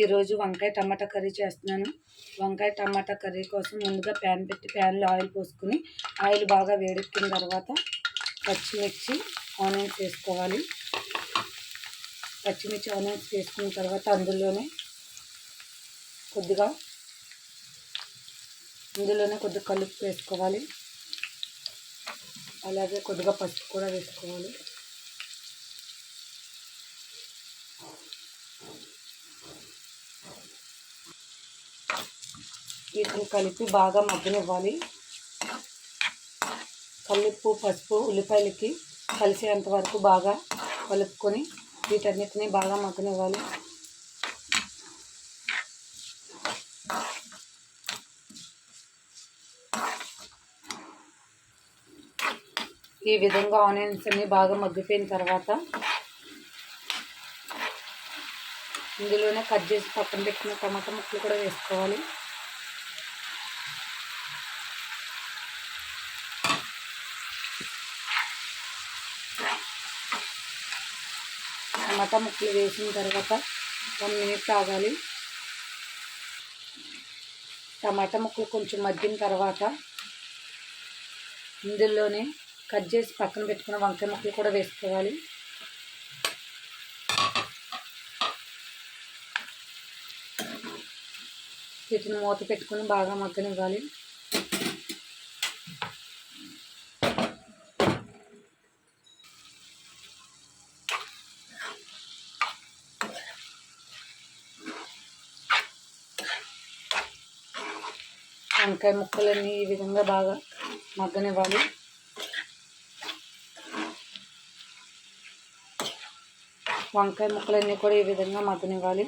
ఈరోజు వంకాయ టమాటా కర్రీ చేస్తున్నాను. వంకాయ టమాటా కర్రీ కోసం ముందుగా ప్యాన్ పెట్టి ప్యాన్లో ఆయిల్ పోసుకుని ఆయిల్ బాగా వేడెక్కిన తర్వాత పచ్చిమిర్చి ఆనియన్స్ వేసుకోవాలి. పచ్చిమిర్చి ఆనియన్స్ వేసుకున్న తర్వాత అందులోనే కొద్దిగా ఇందులోనే కొద్దిగా కలుపు వేసుకోవాలి. అలాగే కొద్దిగా పసుపు కూడా వేసుకోవాలి. వీటిని కలిపి బాగా మగ్గనివ్వాలి. కల్లుప్పు పసుపు ఉల్లిపాయలకి కలిసేంత వరకు బాగా కలుపుకొని వీటన్నిటిని బాగా మగ్గనివ్వాలి. ఈ విధంగా ఆనియన్స్ అన్ని బాగా మగ్గిపోయిన తర్వాత ఇందులోనే కట్ చేసి పక్కన పెట్టిన టమాటా ముక్కలు కూడా వేసుకోవాలి. టమాటా ముక్కలు వేసిన తర్వాత వన్ మినిట్ ఆగాలి. టమాటా ముక్కలు కొంచెం మగ్గిన తర్వాత ఇందులోనే కట్ చేసి పక్కన పెట్టుకున్న వంకాయ ముక్కలు కూడా వేసుకోవాలి. వీటిని మూత పెట్టుకుని బాగా మగ్గనివ్వాలి. వంకాయ ముక్కలన్నీ ఈ విధంగా బాగా మగ్గనివ్వాలి. వంకాయ ముక్కలన్నీ కూడా ఈ విధంగా మగ్గనివ్వాలి.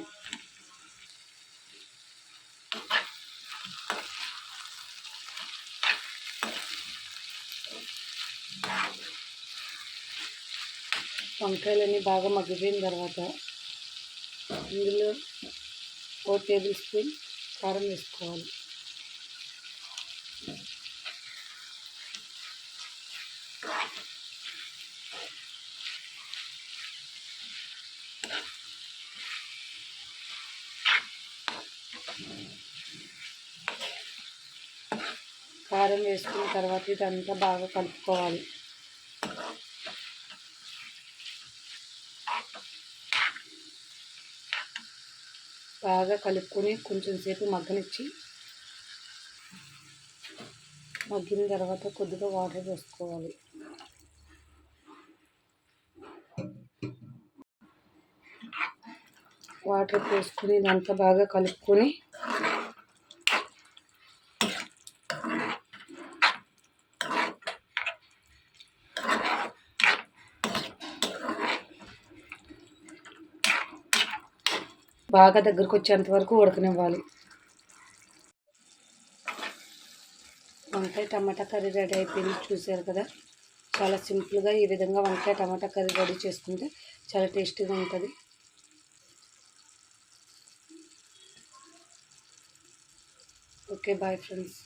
వంకాయలన్నీ బాగా మగ్గిపోయిన తర్వాత ఇందులో ఓ టేబుల్ స్పూన్ కారం వేసుకోవాలి. కారం వేసుకున్న తర్వాత ఇదంతా బాగా కలుపుకోవాలి. బాగా కలుపుకొని కొంచెం సేపు మగ్గనిచ్చి మగ్గిన తర్వాత కొద్దిగా వాటర్ వేసుకోవాలి. వాటర్ పోసుకుని ఇదంతా బాగా కలుపుకొని బాగా దగ్గరకు వచ్చేంత వరకు ఉడకనివ్వాలి. వంకాయ టమాటా కర్రీ రెడీ అయిపోయింది. చూసారు కదా? చాలా సింపుల్గా ఈ విధంగా వంకాయ టమాటా కర్రీ రెడీ చేసుకుంటే చాలా టేస్టీగా ఉంటుంది. Okay bye friends.